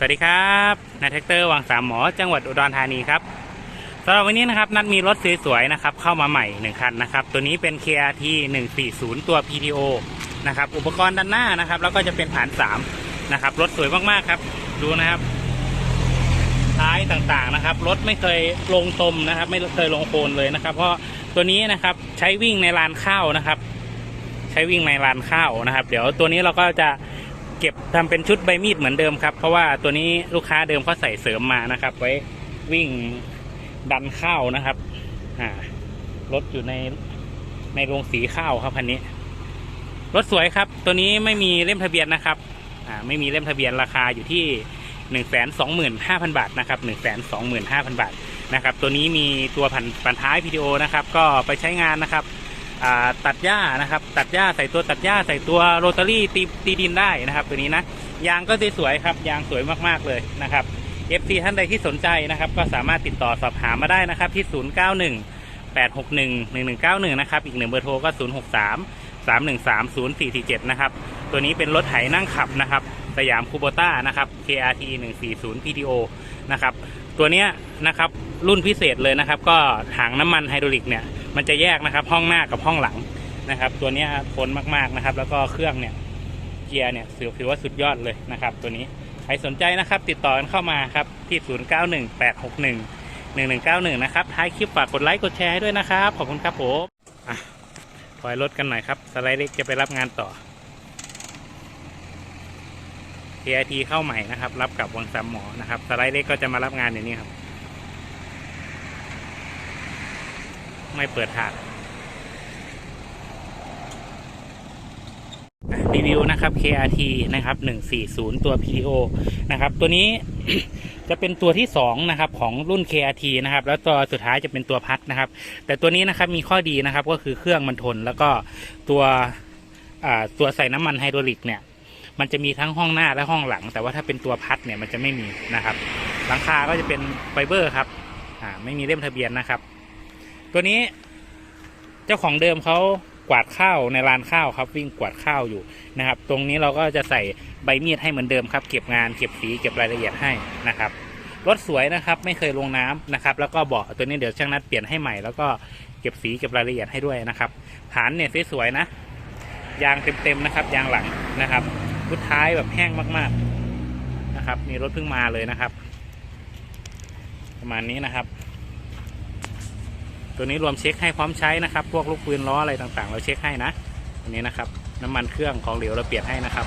สวัสดีครับนายแท็กเตอร์วังสามหมอจังหวัดอุดรธานีครับสำหรับวันนี้นะครับนัดมีรถสวยๆนะครับเข้ามาใหม่หนึ่งคันนะครับตัวนี้เป็น KRT 140 ตัว PTO นะครับอุปกรณ์ด้านหน้านะครับแล้วก็จะเป็นฐาน3นะครับรถสวยมากๆครับดูนะครับท้ายต่างๆนะครับรถไม่เคยลงตมนะครับ ไม่เคยลงโคลนเลยนะครับ เพราะตัวนี้นะครับใช้วิ่งในลานข้าวนะครับ ใช้วิ่งในลานข้าวนะครับ เดี๋ยวตัวนี้เราก็จะ เก็บทำเป็นชุดใบมีดเหมือนเดิมครับ เพราะว่าตัวนี้ลูกค้าเดิมเขาใส่เสริมมานะครับ ไว้วิ่งดันข้าวนะครับอ่ารถอยู่ในในโรงสีข้าวครับคันนี้ รถสวยครับ ตัวนี้ไม่มีเล่มทะเบียนนะครับอ่าไม่มีเล่มทะเบียนราคาอยู่ที่หนึ่งแสนสองหมื่นห้าพันบาทนะครับหนึ่งแสนสองหมื่นห้าพันบาทนะครับ ตัวนี้มีตัวพันปันท้ายพีดีโอนะครับ ก็ไปใช้งานนะครับ ตัดหญ้านะครับ ตัดหญ้าใส่ตัวตัดหญ้าใส่ตัวโรตารี่ตีตีดินได้นะครับ ตัวนี้นะยางก็สวยๆครับยางสวยมากๆเลยนะครับ FC ท่านใดที่สนใจนะครับ ก็สามารถติดต่อสอบถามมาได้นะครับ ที่ 091 861 1191 นะครับ อีกหนึ่งเบอร์โทรก็ 063 313 0447 นะครับ ตัวนี้เป็นรถไถนั่งขับนะครับ สยามคูโบต้านะครับ KRT 140 PTO นะครับ ตัวเนี้ยนะครับรุ่นพิเศษเลยนะครับ ก็ถังน้ำมันไฮดรอลิกเนี่ยมันจะแยกนะครับ ห้องหน้ากับห้องหลังนะครับ ตัวนี้ทนมากๆนะครับ แล้วก็เครื่องเนี่ยเกียร์เนี่ยถือถือว่าสุดยอดเลยนะครับ ตัวนี้ใครสนใจนะครับ ติดต่อกันเข้ามาครับที่ 091861 1191 นะครับท้ายคลิปฝากกดไลค์กดแชร์ให้ด้วยนะครับ ขอบคุณครับผมอะถอยรถกันหน่อยครับ สไลด์เล็กจะไปรับงานต่อ KIT เข้าใหม่นะครับ รับกับวังสามหมอนะครับสไลด์เล็กก็จะมารับงานอย่างนี้ครับ ไม่เปิดถาดรีวิวนะครับ KRT นะครับ 140 ตัว PTO นะครับ ตัวนี้จะเป็นตัวที่2นะครับของรุ่น KRT นะครับ แล้วตัวสุดท้ายจะเป็นตัวพัดนะครับ แต่ตัวนี้นะครับมีข้อดีนะครับก็คือเครื่องมันทน แล้วก็ตัวตัวใส่น้ำมันไฮดรอลิกเนี่ย มันจะมีทั้งห้องหน้าและห้องหลัง แต่ว่าถ้าเป็นตัวพัดเนี่ยมันจะไม่มีนะครับ หลังคาก็จะเป็นไฟเบอร์ครับอ่าไม่มีเล่มทะเบียนนะครับ ตัวนี้เจ้าของเดิมเขากวาดข้าวในลานข้าวครับ วิ่งกวาดข้าวอยู่นะครับ ตรงนี้เราก็จะใส่ใบมีดให้เหมือนเดิมครับ เก็บงานเก็บสีเก็บรายละเอียดให้นะครับรถสวยนะครับ ไม่เคยลงน้ำนะครับ แล้วก็เบาะตัวนี้เดี๋ยวช่างนัดเปลี่ยนให้ใหม่แล้วก็เก็บสีเก็บรายละเอียดให้ด้วยนะครับฐานเนี่ยสวยๆนะยางเต็มๆนะครับ ยางหลังนะครับ พุดท้ายแบบแห้งมากๆนะครับนี่รถเพิ่งมาเลยนะครับ ประมาณนี้นะครับ ตัวนี้รวมเช็คให้พร้อมใช้นะครับ พวกลูกปืนล้ออะไรต่างๆ เราเช็คให้นะอันนี้นะครับ น้ำมันเครื่องของเหลวเราเปลี่ยนให้นะครับ